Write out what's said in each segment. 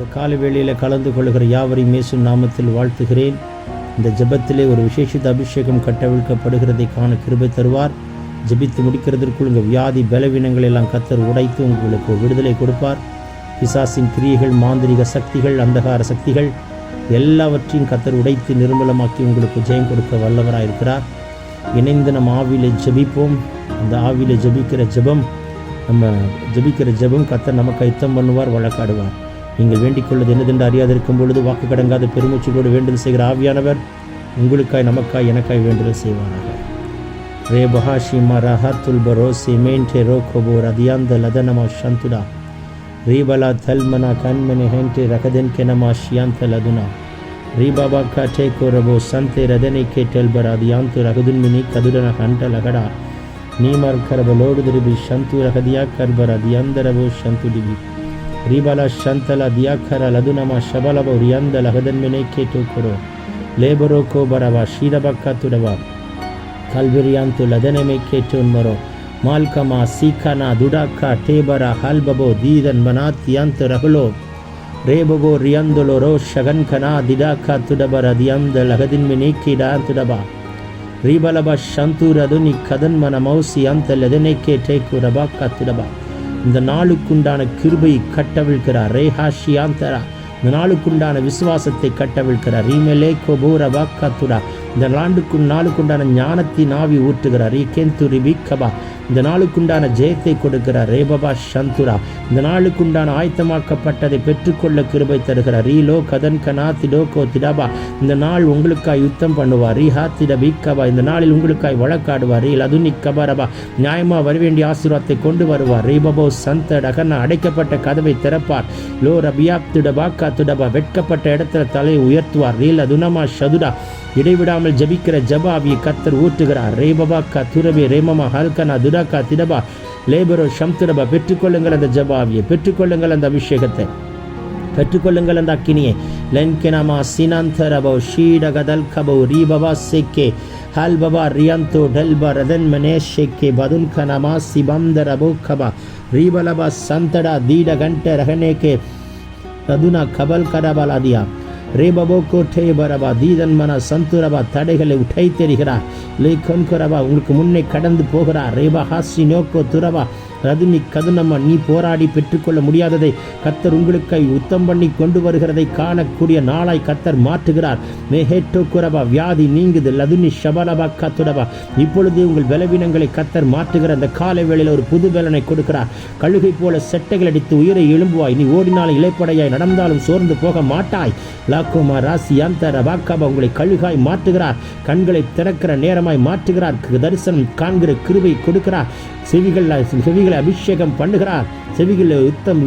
இந்த காலை வேளையில் கலந்து கொள்கிற யாவரையும் இயேசு நாமத்தில் வாழ்த்துகிறேன். இந்த ஜெபத்திலே ஒரு விசேஷித்த அபிஷேகம் கட்டவிழ்க்கப்படுகிறதை காண கிருபை தருவார். ஜெபித்து முடிக்கிறதற்குள் உங்கள் வியாதி பலவீனங்கள் எல்லாம் கத்தர் உடைத்து உங்களுக்கு விடுதலை கொடுப்பார். பிசாசின் கிரியைகள் மாந்திரிக சக்திகள் அந்தகார சக்திகள் எல்லாவற்றையும் கத்தர் உடைத்து நிர்மலமாக்கி உங்களுக்கு ஜெயம் கொடுக்க வல்லவராக இருக்கிறார். இணைந்து நம்ம ஆவியில் ஜெபிப்போம். அந்த ஆவியில் ஜெபிக்கிற ஜெபம் நம்ம ஜெபிக்கிற ஜெபம் கத்தர் நமக்கு ஐத்தம் பண்ணுவார் வழக்காடுவார். நீங்கள் வேண்டிக் கொள்வது என்னதென்று அறியாதிருக்கும் பொழுது வாக்கு கடங்காத பெருமூச்சுகளோடு வேண்டுதல் செய்கிற ஆவியானவர் உங்களுக்காய் நமக்காய் எனக்காய் வேண்டுதல் செய்வாராக ரே பஹாஷி மரஹ பரோசி சிமேன்டே ரோ கொபோ ரதியாந்த லதனமா ஷந்துடா ரீபலா தல்மனா கண்மனி ஹென்டே ரகதன் கெனமா ஷியாந்த லதுனா ரீபாபா காட்டே கோரபோ சந்தே ரதனை கேட்டல் பராதியாந்து ரகுதுன்மினி கதுடன ஹண்ட லகடா நீமர் கரபலோடு திருபி சந்து ரகதியா கர்பர தியந்தரபோ சந்து டிபி ರೀಬಲ ಶಂತಲ ದಿಯಾಖರ ಲದುನಮ ಶಬಲಬ ರಿಯಂದ ಲಹದನ್ಮೆನೆ ಕೇಟು ಕೊರೋ ಲೇಬರೋ ಕೋ ಬರವ ಶೀರಬಕ್ಕ ತುಡವ ಕಲ್ಬಿರಿಯಾಂತು ಲದನೆಮೆ ಕೇಟುನ್ ಮರೋ ಮಾಲ್ಕಮ ಸೀಖನ ದುಡಕ್ಕ ಟೇಬರ ಹಲ್ಬಬೋ ದೀದನ್ ಮನಾತಿಯಂತ ರಹುಲೋ ರೇಬಗೋ ರಿಯಂದುಲೋ ರೋ ಶಗನ್ಖನ ದಿಡಾಕ ತುಡಬರ ದಿಯಂದ ಲಹದಿನ್ಮೆನೆ ಕೀಡ ತುಡಬ ರೀಬಲಬ ಶಂತೂರದು ನಿ ಕದನ್ಮನ ಮೌಸಿ ಅಂತ ಲದನೆ ಕೇಟೆ ಕುರಬಕ್ಕ ತುಡಬ இந்த நாளுக்குண்டான கிருபை கட்டவிழ்கிறார் ரேஹாஷியாந்தரா இந்த நாளுக்குண்டான விசுவாசத்தை கட்டவிழ்கிறார் ரீமலே கோபூர வாக்காத்துடா. இந்த நாளுக்கு நாளுக்குண்டான ஞானத்தின் ஆவி ஊற்றுகிறார். ரீகேந்து ரிபிக்கபா இந்த நாளுக்குண்டான ஜெயத்தை கொடுக்கிறார் ரேபபா சந்துரா இந்த நாளுக்குண்டான ஆயத்தமாக்கப்பட்டதை பெற்றுக்கொள்ள கிருபை தருகிறார். ரீலோ கதன் கனா திடோகோ திடபா. இந்த நாள் உங்களுக்காய் யுத்தம் பண்ணுவார். ரீஹா திட கபா இந்த நாளில் உங்களுக்காய் வழக்காடுவார். ரீல் அதுனி கபரபா நியாயமா வரவேண்டிய ஆசீர்வாதத்தை கொண்டு வருவார். ரீபபோ சந்த டகனா அடைக்கப்பட்ட கதவை திறப்பார். லோ ரபியா திடபா. காத்துடபா வெட்கப்பட்ட இடத்துல தலையை உயர்த்துவார். ரீல் அதுனமா ஷதுடா இடைவிடாமல் ஜபிக்கிற ஜபாவியை கத்தர் ஊற்றுகிறார். ரேபபா கா துரபே ரேமமா ஹல்கனா துடாக்கா திடபா. லேபரோ ஷம்துடபா பெற்றுக்கொள்ளுங்கள் அந்த ஜபாவியை பெற்றுக்கொள்ளுங்கள் அந்த அபிஷேகத்தை. பெற்றுக்கொள்ளுங்கள் அந்த அக்கினியை. லென்கெனமா சினாந்தரபோ ஷீடகதல் கபோ ரீபபா சேக்கே. ஹல் பபா ரியந்தோ டெல்பா ரதன் மனேஷ் ஷெக்கே. பதுல் கனமா சிபந்தரபோ கபா ரீபலபா சந்தடா தீட கண்ட ரகனேகே ததுனா கபல் கரபலாதியா ரேபபோ கோட்டே பரபா தீதன் மன சந்துரபா தடைகளை உடைத்தெறிகிறார். தெரிகிறார் லே கொன்கரபா உங்களுக்கு முன்னே கடந்து போகிறார். ரேபா ஹாசி நோக்கோ துரபா ரதுனி கதுனம்மா நீ போராடி பெற்றுக்கொள்ள முடியாததை கத்தர் உங்களுக்காய் உத்தம் பண்ணி கொண்டு வருகிறதை காணக்கூடிய நாளாய் கத்தர் மாற்றுகிறார். மேஹேட்டோ குரபா வியாதி நீங்குது. லதுனி ஷபலபா கத்துடபா. இப்பொழுது உங்கள் பலவீனங்களை கத்தர் மாற்றுகிற அந்த காலை வேளையில் ஒரு புது பலனை கொடுக்கிறார். கழுகை போல செட்டைகள் அடித்து உயிரை எழும்புவாய். நீ ஓடினாலும் இலைப்படையாய் நடந்தாலும் சோர்ந்து போக மாட்டாய். லாக்குமா ராசி அந்த ரபாக்காபா உங்களை கழுகாய் மாற்றுகிறார். கண்களை திறக்கிற நேரமாய் மாற்றுகிறார். தரிசனம் காண்கிற கிருவை கொடுக்கிறார். செவிகள் செவிகள் அபிஷேகம் பண்ணுகிறார். செவிகளை யுத்தம்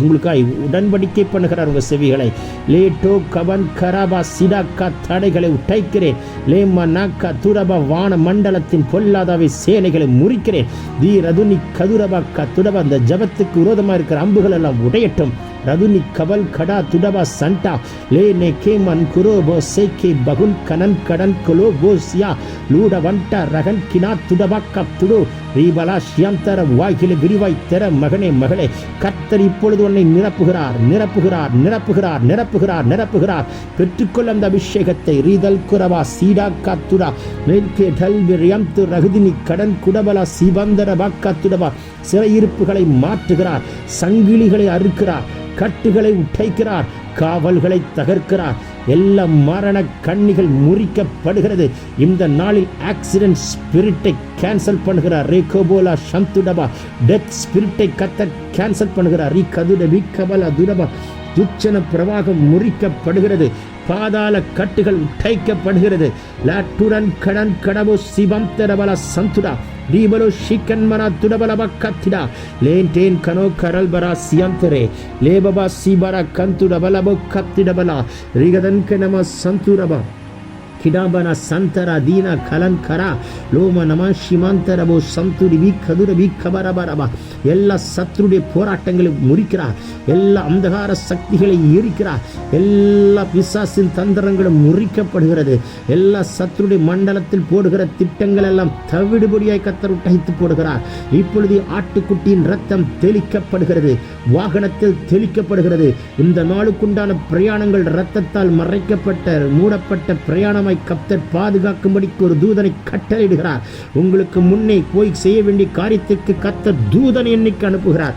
உங்களுக்காய் உடன்படிக்கை பண்ணுகிறார் உங்கள் செவிகளை. லேட்டோ கவன் கராபா சிடாக்கா தடைகளை உடைக்கிறேன். லேமா நாக்கா துரபா வான மண்டலத்தின் பொல்லாதாவை சேனைகளை முறிக்கிறேன். தீ ரதுனி கதுரபா க அந்த ஜபத்துக்கு விரோதமாக இருக்கிற அம்புகள் எல்லாம் உடையட்டும். ரதுனி கவல் கடா துடவா சண்டா லே நே கே மன் குரோ போ சே கே பகுன் கனன் கடன் கொலோ போசியா லூட வண்டா ரகன் கினா துடவா கப் துடு ரீபலா ஷியந்தர வாய்கில விரிவாய் தர மகனே மகளே கர்த்தர் இப்பொழுது உன்னை நிரப்புகிறார் நிரப்புகிறார் நிரப்புகிறார் நிரப்புகிறார் நிரப்புகிறார். பெற்றுக்கொள்ள அந்த அபிஷேகத்தை ரீதல் குரவா சீடா காத்துடா மேற்கே டல் விரியம்து ரகுதினி கடன் குடபலா சிபந்தர வாக்காத்துடவா சிறையிருப்புகளை மாற்றுகிறார் சங்கிலிகளை அறுக்கிறார் கட்டுகளை உடைக்கிறார் காவல்களை தகர்க்கிறார். எல்லா மரண கண்ணிகள் முறிக்கப்படுகிறது. இந்த நாளில் ஆக்சிடென்ட் ஸ்பிரிட்டை கேன்சல் பண்ணுகிறார். ரேகோபோலா சந்துடபா டெத் ஸ்பிரிட்டை கத்த கேன்சல் பண்ணுகிறார். ரீ கதுட கபலா துடபா துச்சன பிரவாகம் முறிக்கப்படுகிறது பாதாள கட்டுகள் உடைக்கப்படுகிறது லாட்டுடன் கடன் கடபோ சிவம் தரபல சந்துடா ದೀಬಲು ಶಿಕನ್ಮನ ತುಡಬಲಬ ಕತ್ತಿಡ ಲೇನ್ ಟೇನ್ ಕನೋ ಕರಲ್ ಬರ ಸಿಯಂತರೆ ಲೇಬಬ ಸಿಬರ ಕಂತುಡಬಲಬ ಕತ್ತಿಡಬಲ ರಿಗದನ್ಕ ನಮ ಸಂತುರಬ கிடாபன சந்தரா தீன கலன் கரா லோம நம சிமாந்தரபோ சந்துரி வி கதுர வி கபரபரபா எல்லா சத்ருடைய போராட்டங்களை முறிக்கிறார் எல்லா அந்தகார சக்திகளை எரிக்கிறார் எல்லா பிசாசின் தந்திரங்களும் முறிக்கப்படுகிறது எல்லா சத்ருடைய மண்டலத்தில் போடுகிற திட்டங்கள் எல்லாம் தவிடுபடியாய் கத்தர் உடைத்து போடுகிறார் இப்பொழுது ஆட்டுக்குட்டியின் ரத்தம் தெளிக்கப்படுகிறது வாகனத்தில் தெளிக்கப்படுகிறது இந்த நாளுக்குண்டான பிரயாணங்கள் ரத்தத்தால் மறைக்கப்பட்ட மூடப்பட்ட பிரயாணம் பிரயாணமாய் கத்தர் பாதுகாக்கும்படிக்கு ஒரு தூதனை கட்டளையிடுகிறார். உங்களுக்கு முன்னே போய் செய்ய வேண்டிய காரியத்திற்கு கத்தர் தூதனை எண்ணிக்கை அனுப்புகிறார்.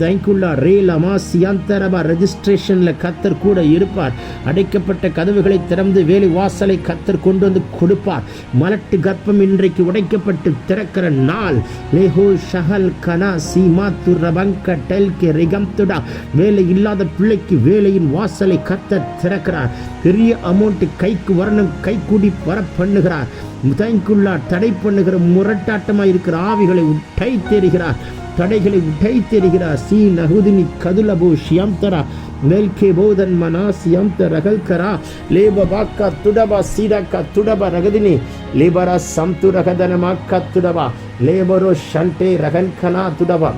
தேங்க்யூல்லா ரேல் அமாசியாந்தரபா ரெஜிஸ்ட்ரேஷனில் கத்தர் கூட இருப்பார். அடைக்கப்பட்ட கதவுகளை திறந்து வேலை வாசலை கத்தர் கொண்டு வந்து கொடுப்பார். மலட்டு கர்ப்பம் இன்றைக்கு உடைக்கப்பட்டு திறக்கிற நாள். லேஹோ ஷஹல் கனா சீமா துரபங்க டெல்கே ரிகம்துடா. வேலை இல்லாத பிள்ளைக்கு வேலையின் வாசலை கத்தர் திறக்கிறார். பெரிய அமௌண்ட்டு கைக்கு வரணும் கைக்கூடி வர பண்ணுகிறார் தேங்க்யூல்லா தடை பண்ணுகிற முரட்டாட்டமாக இருக்கிற ஆவிகளை உட்டை தெரிகிறார் தடைகளை உடைத்தெறிகிறார் சீ நகுதினி கதுலபு ஷியம்தரா மெல்கே போதன் மனாசியம்த ரகல்கரா லேப பாக்கா துடபா சீடாக்கா துடபா ரகதினி லேபரா சம்து ரகதனமாக்கா துடபா லேபரோ ஷண்டே ரகன்கனா துடபா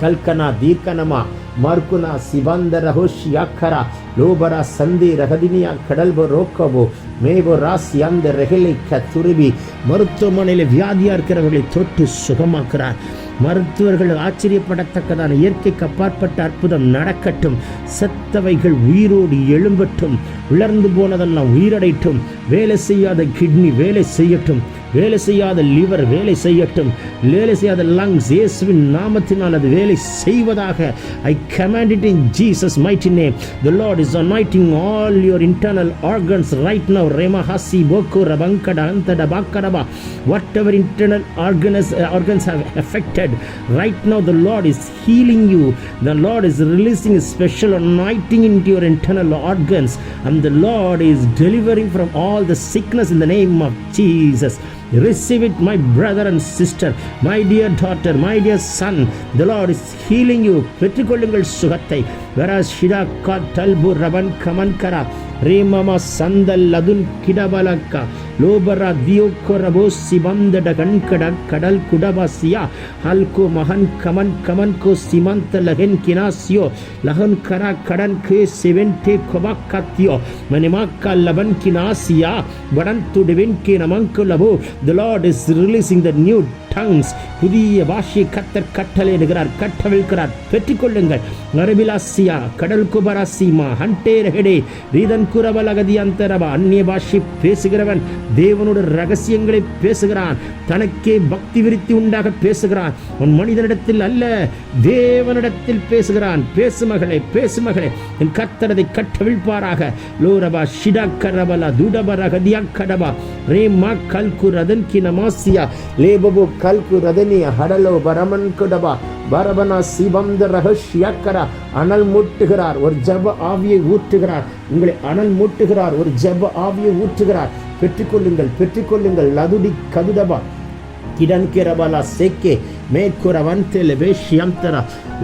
கல்கனா தீர்க்கனமா மார்குனா சிவாந்த சிவந்தர ஹோஷியாக்கரா லோபரா சந்தி ரகதினியா கடல்போ ரோக்கவோ மேவோ ராசி அந்த ரெகிலை துருவி மருத்துவமனையில் வியாதியாக இருக்கிறவர்களை தொட்டு சுகமாக்குறார் மருத்துவர்கள் ஆச்சரியப்படத்தக்கதான இயற்கைக்கு அப்பாற்பட்ட அற்புதம் நடக்கட்டும் செத்தவைகள் உயிரோடு எழும்பட்டும் உலர்ந்து போனதெல்லாம் உயிரடையட்டும் வேலை செய்யாத கிட்னி வேலை செய்யட்டும் வேலை செய்யாத லிவர் வேலை செய்யட்டும் வேலை செய்யாத லங்ஸ் இயேசுவின் நாமத்தினால் அது வேலை செய்வதாக ஐ command it in Jesus mighty name the Lord is anointing all your internal organs right now rema hasi boko rabankada antada bakadaba whatever internal organs uh, organs have affected right now the Lord is healing you the Lord is releasing a special anointing into your internal organs and the Lord is delivering from all the sickness in the name of Jesus Receive it, my brother and sister, my dear daughter, my dear son. The Lord is healing you. பெற்றுக்கொள்ளுங்கள் சுகத்தை வரா ஷிடா கா டல்பு ரவன் come on கரா ரேமம சந்தல் அதுல் கிடபலக்கா லோபரா தியோக்கோ ரபோ சிபந்தட கண்கட கடல் குடபாசியா ஹல்கோ மகன் come on come on கோ சிமந்த லகன் கினாசியோ லகன் கரா கடன் கே செவன் டே கொபா கத்தியோ மனிமாக்கா லபன் கினாசியா வடன் துடுவின் கே நமங்கு லபோ the Lord is releasing the new tongues புதிய பாஷை கத்தர் கட்டளையிடுகிறார் கட்டவிழ்கிறார் பெற்றுக்கொள்ளுங்கள். அரபிலாசியா கடல் குபராசிமா ஹண்டே ரஹெடே ரீதன் குரவல் அகதி அந்தரவா அந்நிய பாஷை பேசுகிறவன் தேவனோட ரகசியங்களை பேசுகிறான். தனக்கே பக்தி விருத்தி உண்டாக பேசுகிறான். உன் மனிதனிடத்தில் அல்ல தேவனிடத்தில் பேசுகிறான். பேசுமகளே பேசுமகளே என் கத்தரதை கட்டவிழ்ப்பாராக. லோரபா ஷிடா கரபலா துடபரகதியா கடபா ரேமா கல்கு ரதன் கினமாசியா லேபபு கல்கு ரதனிய ஹடலோ பரமன் குடபா. பரபனா சிவந்த ரகசியக்கரா அனல் மூட்டுகிறார் ஒரு ஜப ஆவியை ஊற்றுகிறார். உங்களை அனல் மூட்டுகிறார் ஒரு ஜப ஆவியை ஊற்றுகிறார். பெற்றுக்கொள்ளுங்கள் பெற்றுக்கொள்ளுங்கள் லதுடி கதுடபா கிடன்கிரபலா சேக்கே செக்கே மேற்குற வந்தேல வேஷ்யந்தர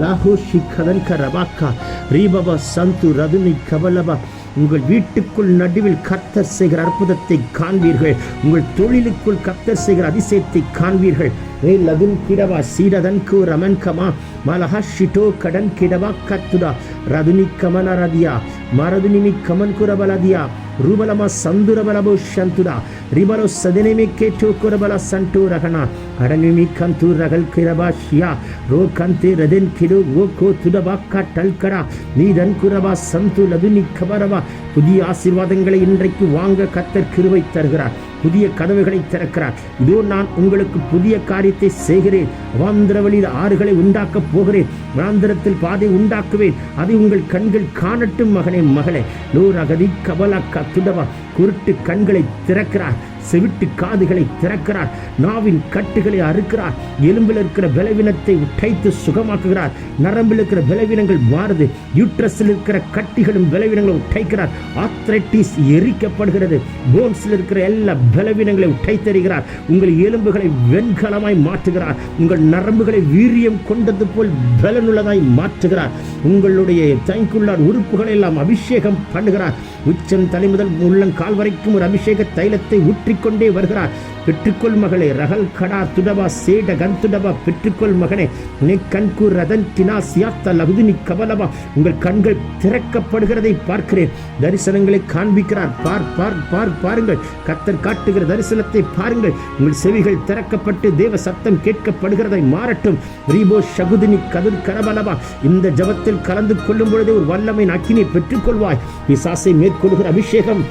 லாஹு ஷிக்கதன் கரபாக்கா. ரீபபா சந்து ரதுனி கபலபா. உங்கள் வீட்டுக்குள் நடுவில் கத்தர் செய்கிற அற்புதத்தை காண்பீர்கள். உங்கள் தொழிலுக்குள் கத்தர் செய்கிற அதிசயத்தை காண்பீர்கள். ஏ லகுன் கிடவா சீரதன் கு ரமன் கமா மலஹா ஷிட்டோ கடன் கிடவா கத்துடா. ரதுனி கமன ரதியா மரதுனிமி கமன் குரபலதியா ரூபலம சந்துரபலபு சந்துரா ரிபலோ சதினிமி கேட்டு குரபல சண்டு ரகனா அரங்கிமி கந்து ரகல் கிரபாஷியா ரோ கந்தி ரதின் கிரு ஓ கோ துடபாக்கா டல்கரா நீதன் குரபா சந்து லதுனி கபரவா புதிய ஆசீர்வாதங்களை இன்றைக்கு வாங்க கத்தர் கிருவை தருகிறார் புதிய கதவுகளை திறக்கிறார். இதோ நான் உங்களுக்கு புதிய காரியத்தை செய்கிறேன். வாந்திர வழியில் ஆறுகளை உண்டாக்கப் போகிறேன். வாந்திரத்தில் பாதை உண்டாக்குவேன். அதை உங்கள் கண்கள் காணட்டும் மகனே மகளே. நூறு அகதி கபலா கத்துடவா. குருட்டு கண்களை திறக்கிறார். செவிட்டு காதுகளை திறக்கிறார். நாவின் கட்டுகளை அறுக்கிறார். எலும்பில் இருக்கிற பலவீனத்தை உடைத்து சுகமாக்குகிறார். நரம்பில் இருக்கிற பலவீனங்கள் மாறுது. யூட்ரஸில் இருக்கிற கட்டிகளும் பலவீனங்களும் உடைக்கிறார். ஆத்ரட்டிஸ் எரிக்கப்படுகிறது. போன்ஸில் இருக்கிற எல்லா பலவீனங்களை உடைத்தெறிகிறார். உங்கள் எலும்புகளை வெண்கலமாய் மாற்றுகிறார். உங்கள் நரம்புகளை வீரியம் கொண்டது போல் பலனுள்ளதாய் மாற்றுகிறார். உங்களுடைய தைக்குள்ளார் உறுப்புகளை எல்லாம் அபிஷேகம் பண்ணுகிறார். உச்சம் தலை முதல் உள்ளங்கால் வரைக்கும் ஒரு அபிஷேக தைலத்தை ஊற்றிக்கொண்டே வருகிறார். பெற்றுக்கொள் மகளே ரகல் கடா துடவா சேட துடவா பெற்றுக்கொள் மகனே நீ கண்கு ரதன் கினா சியாத்த லகுதினி கபலபா உங்கள் கண்கள் திறக்கப்படுகிறதை பார்க்கிறேன். தரிசனங்களை காண்பிக்கிறார். பார் பார் பார் பாருங்கள். கத்தர் காட்டுகிற தரிசனத்தை பாருங்கள். உங்கள் செவிகள் திறக்கப்பட்டு தேவ சத்தம் கேட்கப்படுகிறதை மாறட்டும். ரீபோ ஷகுதினி கதிர் கரபலபா இந்த ஜபத்தில் கலந்து கொள்ளும் பொழுதே ஒரு வல்லமை அக்கினை பெற்றுக்கொள்வாய். பிசாசை மேற்கொள்கிற அபிஷேகம்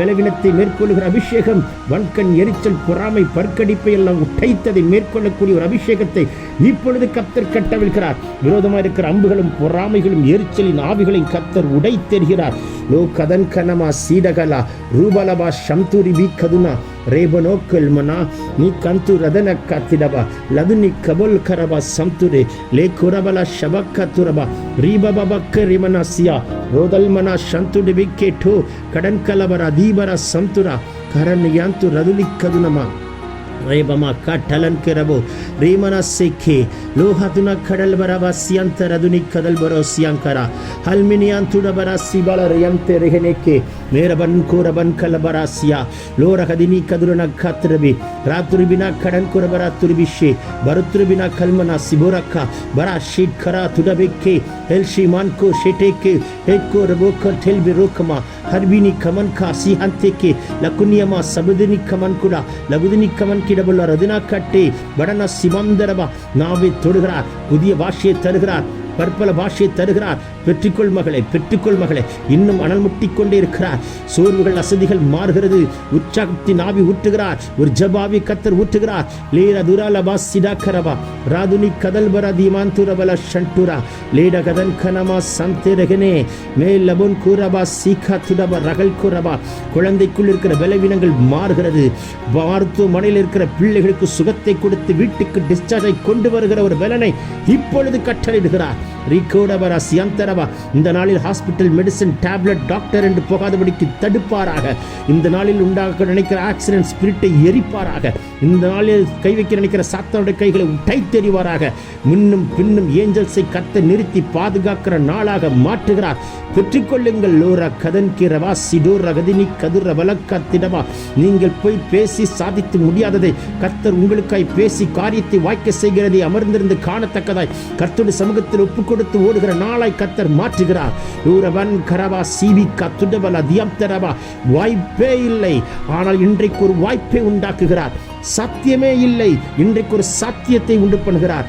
விளவினத்தை மேற்கொள்கிற அபிஷேகம் வன்கண் எரிச்சல் பொறாமை பற்கடிப்பை எல்லாம் உடைத்ததை மேற்கொள்ளக்கூடிய ஒரு அபிஷேகத்தை இப்பொழுது கத்தர் கட்டவிழ்கிறார். விரோதமாக இருக்கிற அம்புகளும் பொறாமைகளும் எரிச்சலின் ஆவிகளை கத்தர் உடைத்தெறுகிறார். ಲೋಕದನ್ ಕನಮ ಸೀಡಗಲ, ರೂಬಲಬ ಶಂತೂರಿ ಬಿ ಕದುನ ರೇಬನೋ ಕಲ್ಮನ, ನೀ ಕಂತು ರದನ ಕತ್ತಿಡಬ ಲದುನಿ ಕಬಲ್ ಕರಬ ಸಂತುರೆ ಲೇ ಕುರಬಲ ಶಬಕ್ಕ ತುರಬ ರೀಬಬಕ್ಕ ರಿಮನ ಸಿಯ, ರೋದಲ್ಮನ ಶಂತುಡಿ ಬಿಕ್ಕೆಟ್ಟು ಕಡನ್ಕಲಬರ ದೀಬರ ಸಂತುರ ಕರನ್ ಯಾಂತು ರದುಲಿ ಕದುನಮ ರೇಬಮ ಕಟ್ಟಲನ್ ಕಿರಬು ರೀಮನ ಸಿಕ್ಕಿ ಲೋಹದುನ ಕಡಲ್ ಬರವ ಸಿಯಂತರದುನಿ ಕದಲ್ ಬರೋ ಸಿಯಂಕರ ಹಲ್ಮಿನಿಯನ್ ತುಡಬರ ಸಿಬಳ ರಿಯಂತೆ ರಿಹನೆಕ್ಕೆ ಮೇರಬನ್ ಕೂರಬನ್ ಕಲಬರ ಸಿಯ ಲೋರಹದಿನಿ ಕದುರನ ಕತ್ರಬಿ ರಾತುರುಬಿನ ಕಡನ್ ಕುರಬರ ತುರುಬಿಶಿ ಬರುತುರುಬಿನ ಕಲ್ಮನ ಸಿಬುರಕ್ಕ ಬರ ಶಿಖರ ತುಡಬೆಕ್ಕೆ ಹೆಲ್ಶಿ ಮಾನ್ಕು ಶೆಟೆಕ್ಕೆ ಹೆಡ್ಕೋ ರಬೋಕ ಟೆಲ್ಬಿ ರೋಕಮ ಹರ್ಬಿನಿ ಕಮನ್ ಕಾ ಸಿಹಂತೆಕ್ಕೆ ಲಕುನಿಯಮ ಸಬುದಿನಿ ಕಮನ್ ಕುಡ ಲಬುದಿನಿ ಕಮನ್ கிடவுள்ள ரதினா கட்டி வடன சிவந்தரவா நாவை தொடுகிறார் புதிய பாஷையை தருகிறார் பற்பல பாஷையை தருகிறார். பெற்றுக்கொள் மகளே பெற்றுக்கொள் மகளே இன்னும் அனல் முட்டிக்கொண்டே இருக்கிறார். சோர்வுகள் அசதிகள் மாறுகிறது. உற்சாகத்தின் ஆவி ஊற்றுகிறார். ஒரு ஜபாவி கத்தர் ஊற்றுகிறார். லபா துராலபா சிடாக்கரபா ராதுனி கதல் பர தீமாந்துரபல ஷண்டுரா லேட கதன் கனமா சந்தேரகனே. மேல் லபுன் கூரபா சீகா துடபா ரகல் கூரபா குழந்தைக்குள் இருக்கிற பலவீனங்கள் மாறுகிறது. மருத்துவமனையில் இருக்கிற பிள்ளைகளுக்கு சுகத்தை கொடுத்து வீட்டுக்கு டிஸ்சார்ஜை கொண்டு வருகிற ஒரு பலனை இப்பொழுது கட்டளையிடுகிறார். ரீகோடபரா சியந்தரவா இந்த நாளில் ஹாஸ்பிட்டல் மெடிசன் டேப்லெட் டாக்டர் என்று போகாதபடிக்கு தடுப்பாராக. இந்த நாளில் உண்டாக நினைக்கிற ஆக்சிடென்ட் ஸ்பிரிட்டை எரிப்பாராக. இந்த நாளில் கை வைக்க நினைக்கிற சாத்தானுடைய கைகளை உடைத்தெறிவாராக முன்னும் பின்னும் ஏஞ்சல்ஸை கத்த நிறுத்தி பாதுகாக்கிற நாளாக மாற்றுகிறார். பெற்றுக்கொள்ளுங்கள் லோரா கதன் கிரவா சிடோ ரகதினி கதிர வழக்கத்திடமா நீங்கள் போய் பேசி சாதித்து முடியாததை கர்த்தர் உங்களுக்காய் பேசி காரியத்தை வாய்க்க செய்கிறதை அமர்ந்திருந்து காணத்தக்கதாய். கர்த்தருடைய சமூகத்தில் ஒப்புக்கொடுத்து ஓடுகிற நாளாய் கத்த கத்தர் மாற்றுகிறார். லூரவன் கரவா சீவி கத்துடபல தியப்தரவா வாய்ப்பே இல்லை. ஆனால் இன்றைக்கு ஒரு வாய்ப்பை உண்டாக்குகிறார். சத்தியமே இல்லை. இன்றைக்கு ஒரு சத்தியத்தை உண்டு பண்ணுகிறார்.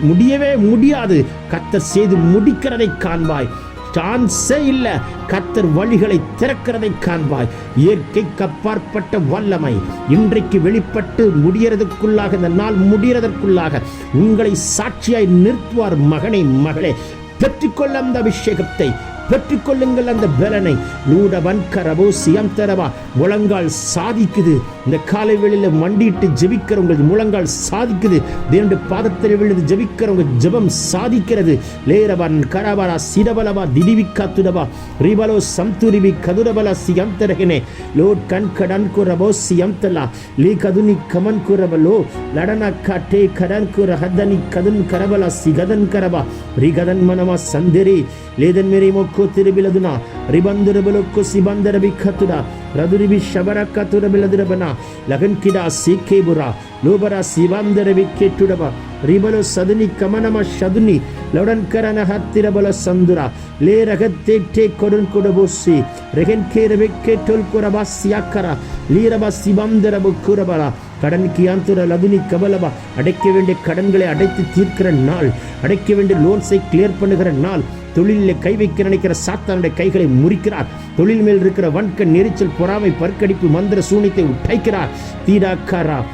முடியவே முடியாது. கத்தர் செய்து முடிக்கிறதை காண்பாய். சான்ஸே இல்லை. கத்தர் வழிகளை திறக்கிறதை காண்பாய். இயற்கைக்கு அப்பாற்பட்ட வல்லமை. இன்றைக்கு வெளிப்பட்டு முடியறதுக்குள்ளாக இந்த நாள் முடியறதற்குள்ளாக உங்களை சாட்சியாய் நிறுத்துவார் மகனே மகளே. பெற்றுக்கொள்ள அந்த அபிஷேகத்தை பெற்றுக்கொள்ளுங்கள் அந்த பலனை. லூடவன் கரவோ சியம் தரவா முழங்கால் சாதிக்குது. இந்த காலை வேளையில் மண்டிட்டு ஜெபிக்கிற உங்கள் முழங்கால் சாதிக்குது. தேவனுடைய பாதத்தில் விழுந்து ஜெபிக்கிற உங்கள் ஜபம் சாதிக்கிறது. லேரவன் கரவரா சிரபலவா திடிவிக்கா துடவா ரிபலோ சம்துரிவி கதுரபல சியம் தரகினே லோட் கண் கடன் குரபோ சியம் தலா லீ கதுனி கமன் குரபலோ லடனா காட்டே கடன் குர ஹதனி கதன் கரபல சிகதன் கரபா. ரிகதன் மனமா சந்திரி. லேதன் மேரி மொக்கோ திருபிலதுனா ரிபந்தரபலோக்கோ சிபந்தரபி கத்துடா. ಬಿಖತುಡ ರದುರಿಬಿ ಶಬರ ಕತುರ ಬಿಲದುರಬನ ಲಗನ್ ಕಿಡ ಸೀಕೆ ಬುರ ಲೋಬರ ಸಿಬಂದರ ವಿಕ್ಕೆಟ್ಟುಡಬ ರಿಬಲು ಸದನಿ ಕಮನಮ ಶದುನಿ ಲೌಡನ್ ಕರನ ಹತ್ತಿರ ಬಲ ಸಂದುರ ಲೇ ರಗತ್ತೇಟ್ಟೆ ಕೊಡನ್ ಕೊಡಬೋಸಿ ರೆಗನ್ ಕೇರ ಬೆಕ್ಕೆ ಟೋಲ್ ಕೊರಬ ಸಿಯಾಕರ ಲೀರಬ சிவந்தர புக்குரபல கடன் கியாந்துர லதுனி கபலபா அடைக்க வேண்டிய கடன்களை அடைத்து தீர்க்கிற நாள் அடைக்க வேண்டிய லோன்ஸை கிளியர் பண்ணுகிற நாள் தொழிலில் கை வைக்க நினைக்கிற சாத்தானுடைய கைகளை முறிக்கிறார். தொழில் மேல் இருக்கிற வன்கண் நெரிச்சல் பொறாமை பற்கடிப்பு மந்திர சூனியத்தை உடைக்கிறார். தீடாக்காரா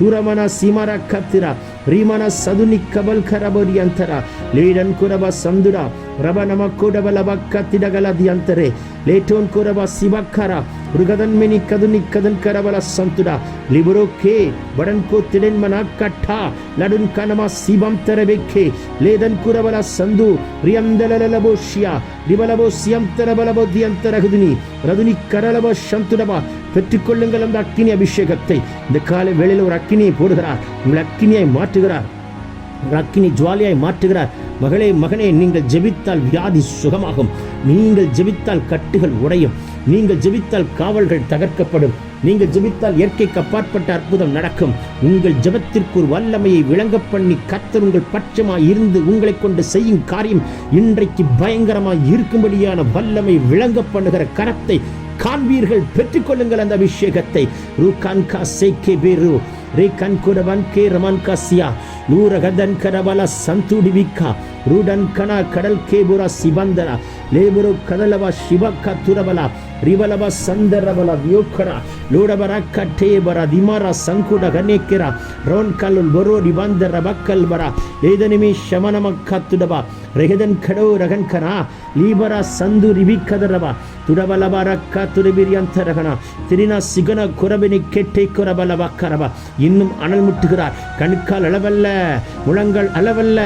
turamana simara kaptira rimana saduni kabal karabori antara ledan kuraba sandura raba namakoda balaba katida gala diantare leton kuraba sibakara rugadan meni kaduni kadan karabala santura libro ke badan ko tiden mana katta ladun kanama sibam terabekke ledan kurabala sandu riyamdalalabo shia ribalabo siyam terabalabo diantara kuduni raduni karalabo shanturaba பெற்றுக்கொள்ளுங்கள் அந்த அக்கினி அபிஷேகத்தை. இந்த காலை வேளையில் ஒரு அக்கினியை போடுகிறார். உங்கள் அக்கினியை மாற்றுகிறார். உங்கள் அக்கினி ஜுவாலியாய் மாற்றுகிறார். மகளே மகனே நீங்கள் ஜெபித்தால் வியாதி சுகமாகும். நீங்கள் ஜெபித்தால் கட்டுகள் உடையும். நீங்கள் ஜெபித்தால் காவல்கள் தகர்க்கப்படும். நீங்கள் ஜெபித்தால் இயற்கைக்கு அப்பாற்பட்ட அற்புதம் நடக்கும். உங்கள் ஜெபத்திற்கு ஒரு வல்லமையை விளங்க பண்ணி கத்தர் உங்கள் பட்சமாய் இருந்து உங்களை கொண்டு செய்யும் காரியம் இன்றைக்கு பயங்கரமாய் இருக்கும்படியான வல்லமை விளங்க பண்ணுகிற கரத்தை காண்பீர்கள் பெற்றுக்கொள்ளுங்கள் அந்த அபிஷேகத்தை ரூகான் கா சேக்கே பேரு ரே கண் குடவன் கே ரமன் காசியா நூரகதன் கரபல சந்துடிவிக்கா ரூடன் கண கடல் கேபுர சிபந்தர ಲೇಬರು ಕದಲವ ಶಿವಕ್ಕ ತುರಬಲ ರಿಬಲವ ಸಂದರಬಲ ವ್ಯೋಕರ ಲೋಡಬರ ಕಟ್ಟೆ ಬರ ದಿಮರ ಸಂಕುಡ ಗನೇಕೆರ ರೋನ್ ಕಲ್ಲು ಬರೋ ರಿಬಂದರ ಬಕ್ಕಲ್ ಬರ ಏದನಿಮಿ ಶಮನಮ ಕತ್ತುಡಬ ரெகதன் கடோ ரகன் கனா லீபரா சந்து ரிவி ரிபிக்கதரவா துடபலபா ரக்கா துருபிரியந்த ரகனா திரினா சிகன குரபினி கெட்டை குரபலவா கரவா இன்னும் அனல் முட்டுகிறார் கண்கால் அளவல்ல முழங்கள் அளவல்ல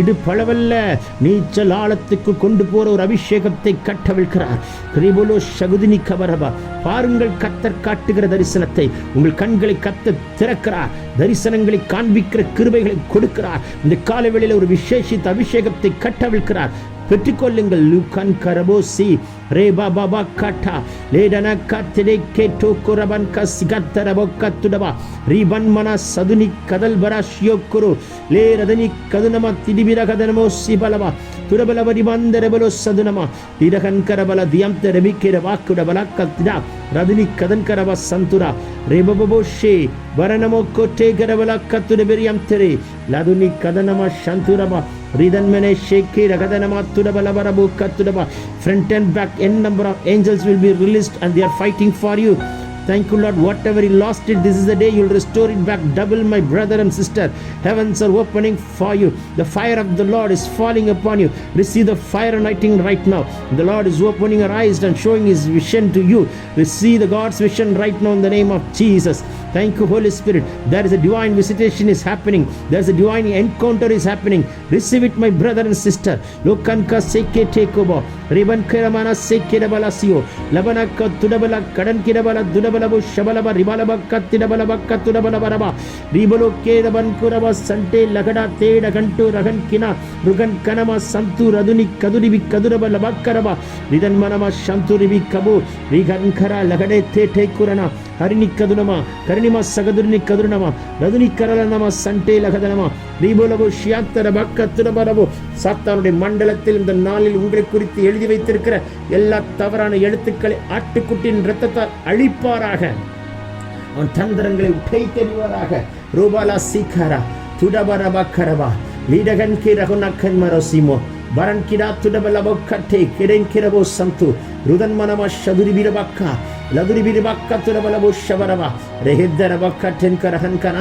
இடுப்பளவல்ல நீச்சல் ஆழத்துக்கு கொண்டு போற ஒரு அபிஷேகத்தை கட்டவிழ்கிறார் கிரிபுலோ சகுதினி கவரபா பாருங்கள் கத்தர் காட்டுகிற தரிசனத்தை உங்கள் கண்களை கத்த திறக்கிறார் தரிசனங்களை காண்பிக்கிற கிருபைகளை கொடுக்கிறார். இந்த காலவெளியில் ஒரு விசேஷித்த அபிஷேகத்தை கட்டவிழ்கிறார் பெற்றுக்கொள்ளுங்கள் லூக்கன் கரபோசி ரேபா பாபா காட்டா லேடன கத்திடை கேட்டோ குரபன் கசிகத்தரபோ கத்துடபா ரீபன் மன சதுனி கதல் பராஷியோக்குரு லே ரதனி கதுனம திடிபிர கதனமோ சிபலவா துரபல ரிபந்தரபலோ சதுனமா திரகன் கரபல தியம் ரபிக்கிற வாக்குட பல கத்திடா ரதுனி கதன் கரப சந்துரா ರೇಬಬೋಶೆ ವರನಮೋ ಕೋಟೆ ಗರವಲ ಕತ್ತುಡ ಬೆರಿಯಂ ತೆರೆ ಲದುನಿ ಕದನಮ ಶಂತುರಮ Ridanmene Sheki Ragadanama Tudabalabarabu Katudaba. Front and back, n number of angels will be released and they are fighting for you. Thank you, Lord. Whatever you lost it, this is the day you'll restore it back double, my brother and sister. Heavens are opening for you. The fire of the Lord is falling upon you. Receive the fire anointing right now. The Lord is opening your eyes and showing His vision to you. Receive the God's vision right now in the name of Jesus. Thank you, Holy Spirit. There is a divine visitation is happening. There is a divine encounter is happening. Receive it, my brother and sister. Lokanka seke tekobo. Riban kiramana seke dabalasio. Labanaka tudabala ಬಲಬು ಶಬಲವ ರಿಬಲವ ಕತ್ತಿನ ಬಲಬ ಕತ್ತುನ ಬಲವ ರವ ರಿಬಲು ಕೇರವನ್ ಕುರವ ಸಂಟೆ ಲಗಡ, ತೇಡ, ಗಂಟು, ರಗನ್ ಕಿನ, ಮೃಗನ್ ಕನಮ, Santu, ರದುನಿ ಕದುರಿವಿ ಕದುರವ ಕರಬ. ನಿಧನ್ ಮನಮ, ಶಂತು ರಿವಿ ಕಬು. ರಿಗನ್ಖರ ಲಗಡೆ, ತೇಟೆ ಕುರಣ ಹರಿನಿ ಕದುನಮ ಕರ್ಣಿಮ ಸಗದುರ್ನಿ ಕದುರ್ನಮ ರದುನಿ ಕರಲನಮ Sunday லகதனமா ரீபோலவோ ஷியாத்தர பக்கத்துடபரவோ சாத்தானுடைய மண்டலத்தில் இந்த நாளில் உங்களை குறித்து எழுதி வைத்திருக்கிற எல்லா தவறான எழுத்துக்களை ஆட்டுக்குட்டியின் இரத்தத்தால் அழிப்பாராக அவன் தந்திரங்களை உடை தெரிவாராக ரூபாலா சீக்காரா துடபர பக்கரவா லீடகன் கி ரகுநக்கன் மரோசிமோ ಬರನ್ ಕಿಡ ತುಡಬಲಬೋ ಕಟ್ಟೆ ಕೆಡೆನ್ ಕಿರಬೋ ಸಂತು ರುದನ್ ಮನಮ ಶದುರಿ ಬಿರಬಕ್ಕ ಲದುರಿ ಬಿರಬಕ್ಕ ತುಡಬಲಬೋ ಶಬರವ ರೆಹಿದ್ದರ ಬಕ್ಕ ಟೆನ್ಕರ ಹನ್ಕನ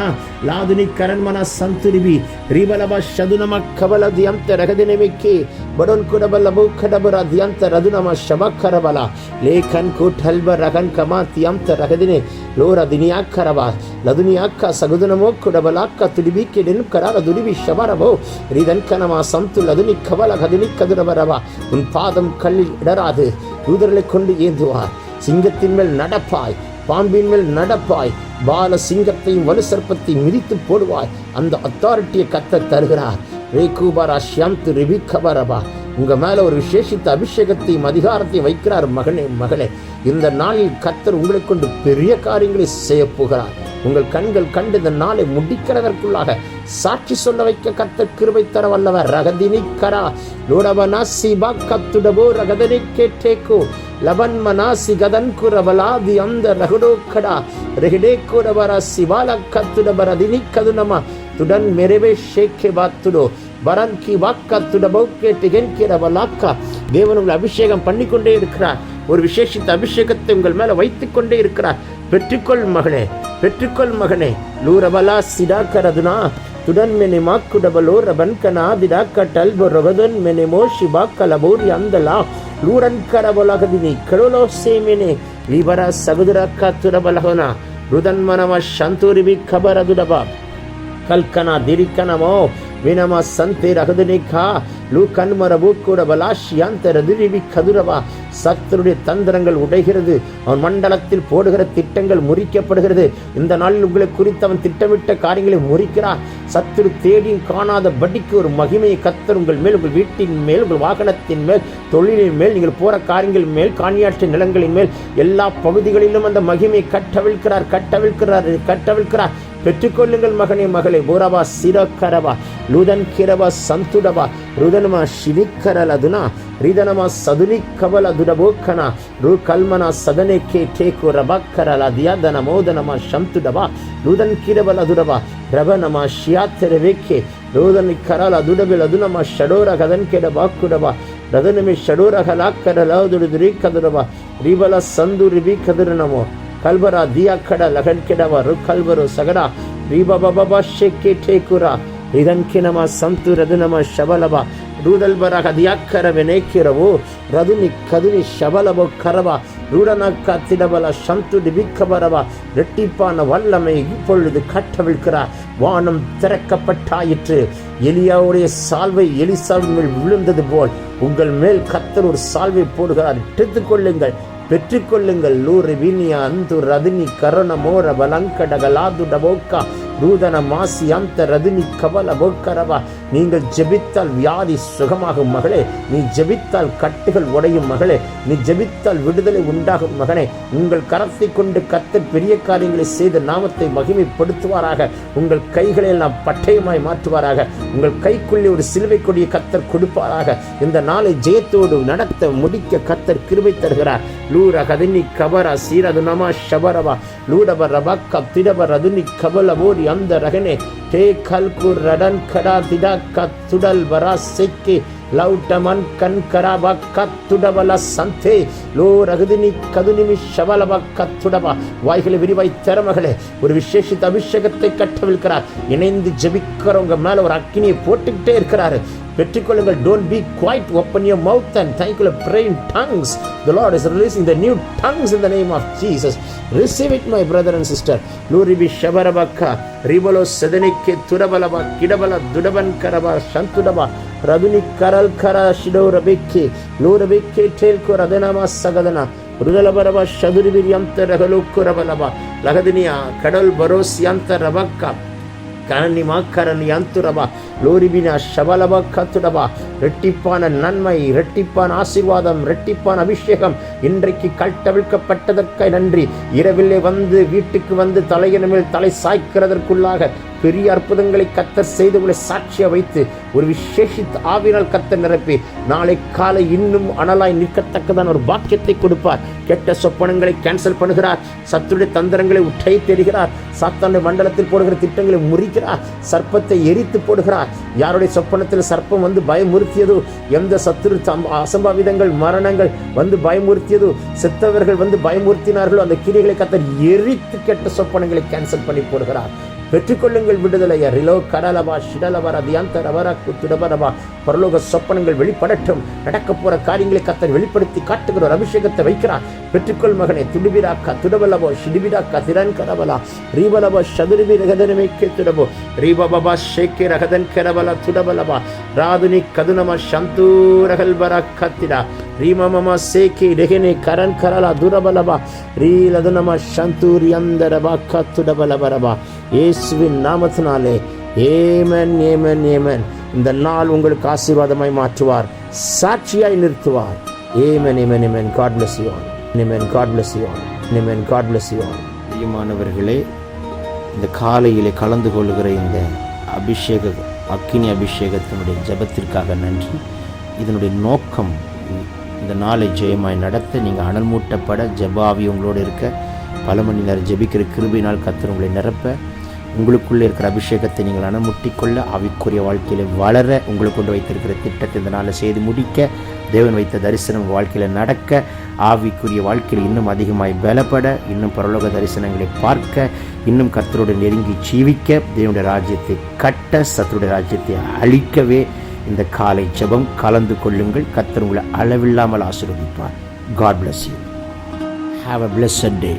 ಲಾದುನಿ ಕರನ್ ಮನ ಸಂತುರಿಬಿ ರಿಬಲಬ ಶದುನಮ ಕಬಲ ದಿಯಂತ ರಗದಿನ ಮಿಕ್ಕಿ ಬಡೋನ್ ಕುಡಬಲಬೋ ಕಡಬರ ದಿಯಂತ ರದುನಮ ಶಬಕ್ಕರಬಲ ಲೇಖನ್ ಕುಟ್ ಹಲ್ಬ ರಗನ್ ಕಮ ತಿಯಂತ ರಗದಿನೆ ಲೋರ ದಿನಿಯಾಕ್ಕರವ ಲದುನಿಯಾಕ್ಕ ಸಗುದನಮೋ ಕುಡಬಲಾಕ್ಕ ತುಡಿಬಿ ಕೆಡೆನ್ ಕರಾರ ದುಡಿಬಿ ಶಬರಬೋ ரிதன் கனமா சம்து லதுனி கவல கதுனி கதுரவரவா உன் பாதம் கல்லில் இடராது தூதர்களை கொண்டு ஏந்துவார். சிங்கத்தின் மேல் நடப்பாய் பாம்பின் மேல் நடப்பாய் பால சிங்கத்தையும் வலு சர்ப்பத்தையும் மிதித்து போடுவாய். அந்த அத்தாரிட்டியை கத்த தருகிறார். ரேகூபாரா ஷியாந்து ரிபிகபரபா உங்க மேல ஒரு விசேஷித்த அபிஷேகத்தையும் அதிகாரத்தையும் வைக்கிறார் மகனே மகளே. இந்த நாளில் கத்தர் உங்களை கொண்டு பெரிய காரியங்களை செய்ய போகிறார். உங்கள் கண்கள் கண்டு இந்த நாளை முடிக்கிறதற்குள்ளாக சாட்சி சொல்ல வைக்க கத்த கிருபை தர வல்லவர். ரகதினி கரா லோடவனாசி கத்துடபோ ரகதனி கேட்டேக்கோ லபன் மனாசி கதன் குரபலாதி அந்த ரகுடோ கடா ரெஹிடே கூடபர சிவால கத்துடபர தினி கதுனமா துடன் மெரவே ஷேக்கே பாத்துடோ. பரன்கி வாக்கா துடபௌக்கே கிரபலாக்கா தேவன் உங்களை அபிஷேகம் பண்ணிக்கொண்டே இருக்கிறார். ஒரு விசேஷித்த அபிஷேகத்தை உங்கள் மேல வைத்துக்கொண்டே இருக்கிறார். பெற்றுக்கொள் மகனே. பெற்றுக்கொள் மகனே. லூரபலா சிடாக்கரதுனா துடன் மெனி மாக்குடபலோ ரபன்கனா விடாக்கட்டல் ரொகதன் மெனிமோ ஷிபா கலபோர் அந்தலா லூரன் கரபலகதினி கடுலோ சேமினே விபர சகுதுர கத்துரபலகனா ருதன் மனம சந்தூரிபி கபரதுடபா. கல்கனா திரிக்கனமோ ವಿನಮ ಸಂತೆ ರಗದನಿಖ லூ கண்மரபு கூட பலாஷியாந்தர திரிவி கதுரவா சத்துருடைய தந்திரங்கள் உடைகிறது அவன் மண்டலத்தில் போடுகிற திட்டங்கள் முறிக்கப்படுகிறது இந்த நாளில் உங்களை குறித்து அவன் திட்டமிட்ட காரியங்களை முறிக்கிறார் சத்துரு தேடியும் காணாத படிக்கு ஒரு மகிமையை கத்தர் உங்கள் மேல் உங்கள் வீட்டின் மேல் உங்கள் வாகனத்தின் மேல் தொழிலின் மேல் நீங்கள் போற காரியங்கள் மேல் காணியாற்று நிலங்களின் மேல் எல்லா பகுதிகளிலும் அந்த மகிமையை கட்டவிழ்க்கிறார் கட்டவிழ்க்கிறார் கட்டவிழ்க்கிறார் பெற்றுக்கொள்ளுங்கள் மகனே மகளே பூரவா சிரக்கரவா லுதன் கிரவ சந்துடவா ருதனமா ಶಿವಿಕ್ಕರಲದುನ ರಿದನಮ ಸದುನಿಕ್ಕಬಲ ದುಡಬೋಕ್ಕನ ರು ಕಲ್ಮನ ಸದನೆಕ್ಕೆ ಟೇಕು ರಬಕ್ಕರಲ ದಿಯಾದನ ಮೋದನಮ ಶಂತುಡವ ರುದನ್ ಕಿರಬಲ ದುಡವ ರಬನಮ ಶಿಯಾತೆರವೆಕ್ಕೆ ರೋದನಿ ಕರಲ ದುಡಬೆಲ ದುನಮ ಷಡೋರ ಗದನ್ ಕೆಡ ಬಾಕ್ಕುಡವ ರದನಮಿ ಷಡೋರ ಹಲಾಕ್ಕರಲ ದುಡಿದುರಿ ಕದುರವ ರಿಬಲ ಸಂದು ರಿಬಿ ಕದುರನಮೋ ಕಲ್ಬರ ದಿಯ ಕಡ ಲಗನ್ ಕೆಡವ ರು ಕಲ್ಬರು ಸಗಡ ರಿಬ ಬಬ ಶೆಕ್ಕೆ ಟೇಕುರ ರಿದಂಕಿನಮ ಸಂತು ರದುನಮ ಶಬಲಬ ರೂದಲ್ಬರ ಹದಿಯಾಕ್ಕರ ವೆನೇಕಿರವು ರದುನಿ ಕದುನಿ ಶಬಲಬ ಕರವ ரூடன கத்திடபல சந்து டிபிக்கபரவ ரெட்டிப்பான வல்லமை இப்பொழுது கட்டவிழ்க்கிறார் வானம் திறக்கப்பட்டாயிற்று எலியாவுடைய சால்வை எலிசாவின் மேல் விழுந்தது போல் உங்கள் மேல் கத்தர் ஒரு சால்வை போடுகிறார் எடுத்துக் கொள்ளுங்கள் பெற்றுக்கொள்ளுங்கள். லூ வீனியா அந்து ரதினி கரண மோர பலங்கடகலாது டபோக்கா மாசி அந்த ரதினி கவல போக்கரவா நீங்கள் ஜெபித்தால் வியாதி சுகமாகும் மகளே. நீ ஜெபித்தால் கட்டுகள் உடையும் மகளே. நீ ஜெபித்தால் விடுதலை உண்டாகும் மகனே. உங்கள் கரத்தை கொண்டு கத்தர் பெரிய காரியங்களை செய்த நாமத்தை மகிமைப்படுத்துவாராக. உங்கள் கைகளை எல்லாம் பட்டயமாய் மாற்றுவாராக. உங்கள் கைக்குள்ளே ஒரு சிலுவை கொடிய கத்தர் கொடுப்பாராக. இந்த நாளை ஜெயத்தோடு நடத்த முடிக்க கத்தர் கிருபை தருகிறார். லூர கதினி கபர சீரது நமா ஷபரவா. லூடப ரபக்கா திடப ரதுனி கபல ஓரி அந்த ரகனே டே கல்கு ரடன் கடா திடா கத்துடல் வரா செக்கி லௌட்டமன் கண் கராப கத்துடவல சந்தே லோ ரகுதினி கதுனிமி ஷவலப கத்துடபா வாய்களை விரிவாய் திறமகளே ஒரு விசேஷித்த அபிஷேகத்தை கட்டவிழ்க்கிறார். இணைந்து ஜபிக்கிறவங்க மேல ஒரு அக்கினியை போட்டுக்கிட்டே இருக்கிறாரு. பெற்றுக்கொள்ளுங்கள் don't be quiet open your mouth and thank you pray in tongues the lord is releasing the new tongues in the name of Jesus receive it my brother and sister லூரிபி ಶಬರಬಕ್ಕ ರಿಬಲೋ ಸದನಿಕ್ಕೆ ತುರಬಲಬ ಕಿಡಬಲ ದುಡಬನ್ ಕರಬ ಶಂತುಡಬ ರದುನಿ ಕರಲ್ ಕರ ಶಿಡೋರ ಬೆಕ್ಕಿ ಲೂರ ಬೆಕ್ಕಿ ಟೇಲ್ಕೋ ರದನಮ ಸಗದನ ರುದಲಬರಬ ಶದುರಿಬಿರಿ ಅಂತ ರಗಲುಕ್ಕು ರಬಲಬ ಲಗದಿನಿಯ ಕಡಲ್ ಬರೋಸಿ ಅಂತ ರಬಕ್ಕ கரணி மாக்கரணி அந்துரபா லோரிபினா ஷபலபா கத்துடபா ரெட்டிப்பான நன்மை ரெட்டிப்பான ஆசீர்வாதம் ரெட்டிப்பான அபிஷேகம். இன்றைக்கு கட்டவிழ்க்கப்பட்டதற்காக நன்றி. இரவிலே வந்து வீட்டுக்கு வந்து தலையின் மேல் தலை சாய்க்கிறதற்குள்ளாக பெரிய அற்புதங்களை கத்தர் செய்து உங்களை சாட்சிய வைத்து ஒரு விசேஷித்த ஆவினால் கத்தர் நிரப்பி நாளை காலை இன்னும் அனலாய் நிற்கத்தக்கதான ஒரு பாக்கியத்தை கொடுப்பார். கெட்ட சொப்பனங்களை கேன்சல் பண்ணுகிறார். சத்துடைய தந்திரங்களை உற்றை தெரிகிறார் சாத்தானுடைய மண்டலத்தில் போடுகிற திட்டங்களை முறிக்கிறார். சர்ப்பத்தை எரித்து போடுகிறார். யாருடைய சொப்பனத்தில் சர்ப்பம் வந்து பயமுறுத்தியதோ எந்த சத்துரு அசம்பாவிதங்கள் மரணங்கள் வந்து பயமுறுத்தியதோ செத்தவர்கள் வந்து பயமுறுத்தினார்களோ அந்த கிரிகளை கத்தர் எரித்து கெட்ட சொப்பனங்களை கேன்சல் பண்ணி போடுகிறார். பெற்றுக்கொள்ளுங்கள் விடுதலைய ரிலோ கடலவா ஷிடலவர தியாந்தரவர குத்துடபரவா பரலோக சொப்பனங்கள் வெளிப்படட்டும். நடக்க போற காரியங்களை கத்தர் வெளிப்படுத்தி காட்டுகிற ஒரு அபிஷேகத்தை வைக்கிறார். பெற்றுக்கொள் மகனை துடுபிராக்கா துடபலவோ ஷிடிபிராக்கா திறன் கரவலா ரீபலவோ சதுருபி ரகதனமைக்கே துடபோ ரீபபா ஷேக்கே ரகதன் கரவல துடபலவா ராதுனி கதுனம சந்தூரகல்வரா கத்திடா. ரீமம சேக்கி ரெகனே கரன் கரலா துரபலபா ரீலதுனம சந்தூரி அந்தரபா கத்துடபலபரபா இயேசுவின் நாமத்தினாலே ஏமன் ஏமன் ஏமன் இந்த நாள் உங்களுக்கு ஆசீர்வாதமாய் மாற்றுவார் சாட்சியாய் நிறுத்துவார். Amen amen amen God bless you all amen God bless you all amen God bless you all பிரியமானவர்களே இந்த காலையிலே கலந்து கொள்கிற இந்த அபிஷேக அக்கினி அபிஷேகத்தினுடைய ஜெபத்திற்காக நன்றி. இதனுடைய நோக்கம் இந்த நாளை ஜெயமாய் நடத்த நீங்கள் அனல் மூட்டப்பட ஜபாவி உங்களோடு இருக்க பல மணி நேரம் ஜெபிக்கிற கிருபினால் கத்தர் உங்களை நிரப்ப. உங்களுக்குள்ளே இருக்கிற அபிஷேகத்தை நீங்கள் அனுமுட்டிக்கொள்ள ஆவிக்குரிய வாழ்க்கையில் வளர உங்களுக்கு கொண்டு வைத்திருக்கிற திட்டத்தை இந்த நாளில் செய்து முடிக்க தேவன் வைத்த தரிசனம் உங்கள் வாழ்க்கையில் நடக்க ஆவிக்குரிய வாழ்க்கையில் இன்னும் அதிகமாய் பலப்பட இன்னும் பரலோக தரிசனங்களை பார்க்க இன்னும் கத்தருடன் நெருங்கி ஜீவிக்க தேவனுடைய ராஜ்யத்தை கட்ட சத்துருடைய ராஜ்யத்தை அழிக்கவே இந்த காலை ஜபம் கலந்து கொள்ளுங்கள். கத்தர் உங்களை அளவில்லாமல் ஆசீர்வதிப்பார். God bless you have a blessed day